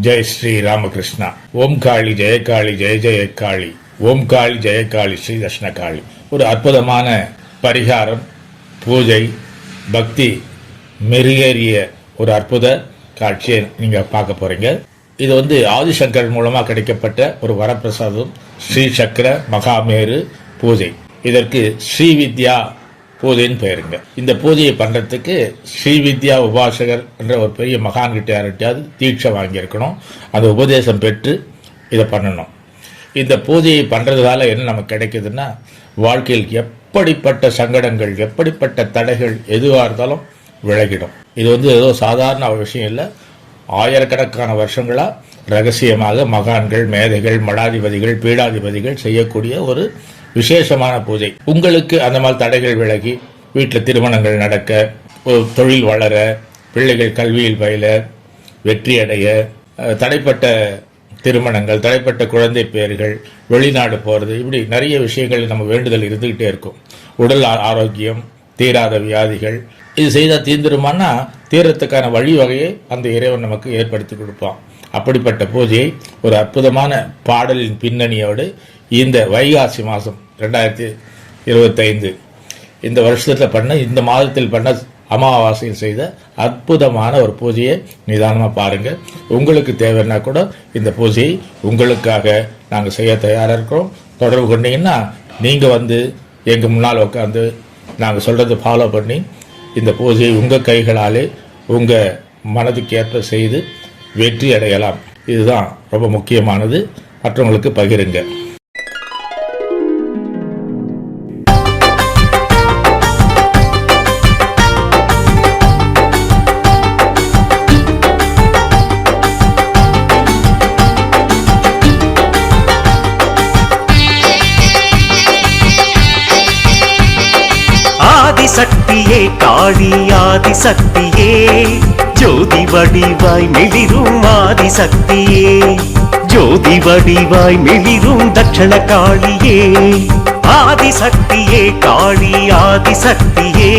ஜெய் ஸ்ரீ ராமகிருஷ்ணா ஓம் காளி ஜெயகாளி ஜெய ஜெய காளி ஓம் காளி ஜெயகாளி ஸ்ரீ தர்ஷ்ணகாளி காளி ஒரு அற்புதமான பரிகாரம் பூஜை பக்தி மெருகேறிய ஒரு அற்புத காட்சியை நீங்க பார்க்க போறீங்க. இது வந்து ஆதிசங்கர் மூலமா கிடைக்கப்பட்ட ஒரு வரப்பிரசாதம் ஸ்ரீ சக்கர மகாமேரு பூஜை. இதற்கு ஸ்ரீ போதைன்னு பூஜைன்னு பெயருங்க. இந்த பூஜையை பண்றதுக்கு ஸ்ரீ வித்யா உபாசகர் என்ற ஒரு பெரிய மகான் கிட்ட யார்கிட்டயாவது தீட்சை வாங்கியிருக்கணும். அந்த உபதேசம் பெற்று இதை பண்ணணும். இந்த பூஜையை பண்றதுனால என்ன நமக்கு கிடைக்குதுன்னா வாழ்க்கையில் எப்படிப்பட்ட சங்கடங்கள் எப்படிப்பட்ட தடைகள் எதுவாக இருந்தாலும் விலகிடும். இது வந்து ஏதோ சாதாரண விஷயம் இல்லை. ஆயிரக்கணக்கான வருஷங்களாக ரகசியமாக மகான்கள் மேதைகள் மடாதிபதிகள் பீடாதிபதிகள் செய்யக்கூடிய ஒரு விசேஷமான பூஜை. உங்களுக்கு அந்த மாதிரி தடைகள் விலகி வீட்டில் திருமணங்கள் நடக்க தொழில் வளர பிள்ளைகள் கல்வியில் பயில வெற்றி அடைய தடைப்பட்ட திருமணங்கள் தடைப்பட்ட குழந்தை பேர்கள் வெளிநாடு போகிறது இப்படி நிறைய விஷயங்கள் நம்ம வேண்டுதல் இருந்துக்கிட்டே இருக்கும். உடல் ஆ- ஆரோக்கியம் தீராத வியாதிகள் இது செய்தால் தீர்ந்துருமானா தீரத்துக்கான வழிவகையை அந்த இறைவன் நமக்கு ஏற்படுத்தி கொடுப்பான். அப்படிப்பட்ட பூஜையை ஒரு அற்புதமான பாடலின் பின்னணியோடு இந்த வைகாசி மாதம் ரெண்டாயிரத்தி இருபத்தைந்து. இந்த வருஷத்தில் பண்ண இந்த மாதத்தில் பண்ண அமாவாசையில் செய்த அற்புதமான ஒரு பூஜையை நிதானமாக பாருங்க. உங்களுக்கு தேவைன்னா கூட இந்த பூஜையை உங்களுக்காக நாங்கள் செய்ய தயாராக இருக்கிறோம். தொடர்பு கொண்டீங்கன்னா நீங்கள் வந்து எங்கள் முன்னால் உட்காந்து நாங்கள் சொல்கிறத ஃபாலோ பண்ணி இந்த பூஜையை உங்கள் கைகளாலே உங்கள் மனதுக்கு ஏற்ப செய்து வெற்றி அடையலாம். இதுதான் ரொம்ப முக்கியமானது. மற்றவங்களுக்கு பகிருங்க. ஆதிசக்தியே காளியாதி சக்தியே ஜோதி வடிவாய் மிளிரும் ஆதிசக்தியே ஜோதி வடிவாய் மிளிரும் தட்சண காளியே. ஆதி சக்தியே காளி ஆதி சக்தியே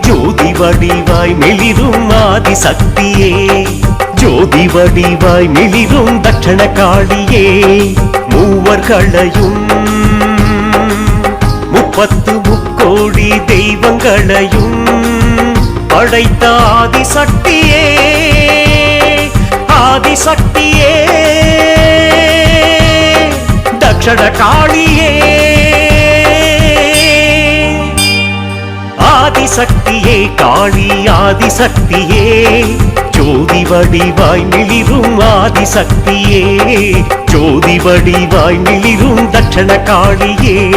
ஜோதி வடிவாய் மிளிரும் ஆதிசக்தியே ஜோதி வடிவாய் மிளிரும் தட்சண காளியே. மூவர்களையும் பத்து முக்கோடி தெய்வங்களையும் படைத்த ஆதிசக்தியே ஆதிசக்தியே. தக்ஷண காளியே ஆதிசக்தியே காளி ஆதிசக்தியே. ஜோதி வடிவாய் மிளிரும் ஆதிசக்தியே. ஜோதி வடிவாய் மிளிரும் தட்சண காளியே.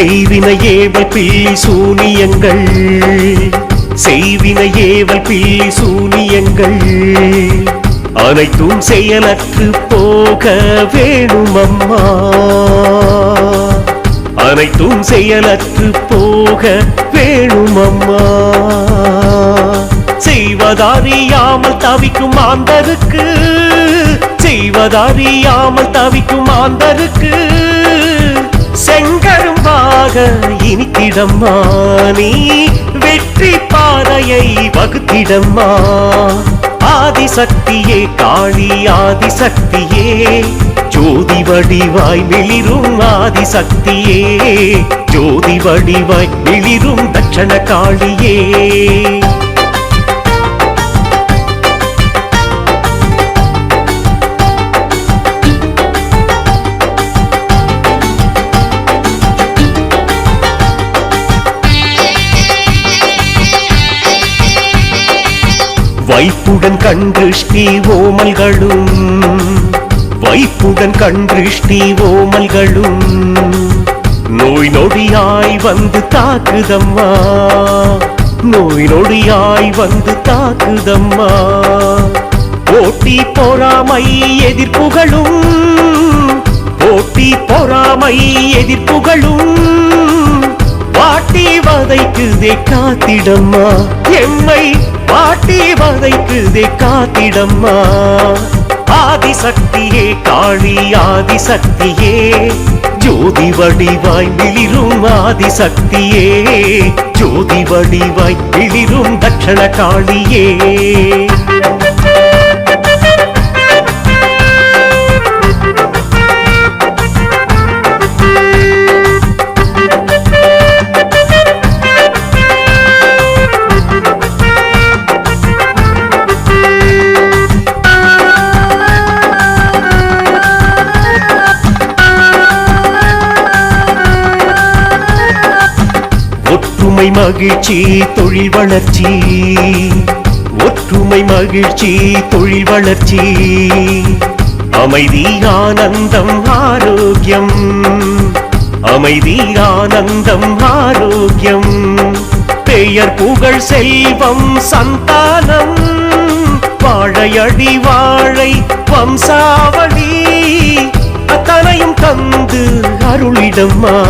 செய்வின ஏவல் பில்லி சூனியங்கள் செய்வின ஏவல் பில்லி சூனியங்கள் அனைத்தும் செயலற்று போக வேணும் அம்மா அனைத்தும் செயலற்று போக வேணும் அம்மா செய்வதறியாமல் தவிக்கும் ஆந்தருக்கு செய்வதறியாமல் தவிக்கும் ஆந்தருக்கு செங்கரும்பாக இனித்திடம்மா நீ வெற்றி பாதையை வகுத்திடம்மா. ஆதிசக்தியே காளி ஆதிசக்தியே ஜோதி வடிவாய் மிளிரும் ஆதிசக்தியே ஜோதி வடிவாய் மிளிரும் தட்சண காளியே. வைப்புடன் கண்கிருஷ்டி ஓமல்களும். வைப்புடன் கண்கிருஷ்டி ஓமல்களும். நோய் நொடியாய் வந்து தாக்குதம்மா. நோய் நொடியாய் வந்து தாக்குதம்மா. போட்டி பொறாமை எதிர்ப்புகளும். போட்டி பொறாமை எதிர்ப்புகளும். வாட்டி வதைக்குதே காத்திடம்மா. எம்மை வாட்டி வதைக்குதே காத்திடம்மா. ஆதிசக்தியே காளி ஆதிசக்தியே. ஜோதி வடிவாய் மிளிரும் ஆதிசக்தியே. ஜோதி வடிவாய் மிளிரும் தட்சண காளியே. ஒற்றுமை மகிழ்ச்சி தொழில் வளர்ச்சி. ஒற்றுமை மகிழ்ச்சி தொழில் வளர்ச்சி. அமைதி ஆனந்தம் ஆரோக்கியம். அமைதி ஆனந்தம் ஆரோக்கியம். பெயர் புகழ் செல்வம் சந்தானம். வாழையடி வாழை வம்சாவளி. அத்தனையும் தந்து அருளிடம்மா.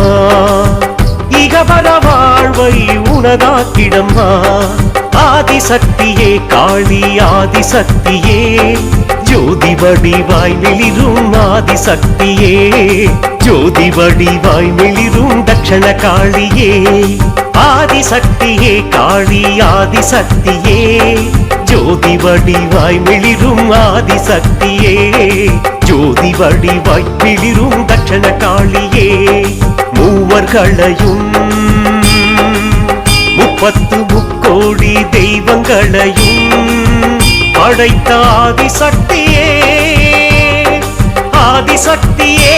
இகபர வாழ்வை உனதாக்கிடம்மா. ஆதிசக்தியே காளி ஆதிசக்தியே. ஜோதி வடிவாய் மிளிரும் ஆதிசக்தியே. ஜோதி வடிவாய் மிளிரும் தட்சண காளியே. ஆதிசக்தியே காளி ஆதிசக்தியே. ஜோதி வடிவாய் மிளிரும் ஆதிசக்தியே. ஜோதி வடிவாய் மிளிரும் தட்சண காளியே. மூவர்களையும் பத்து முக்கோடி தெய்வங்களையும் படைத்த ஆதிசக்தியே ஆதிசக்தியே.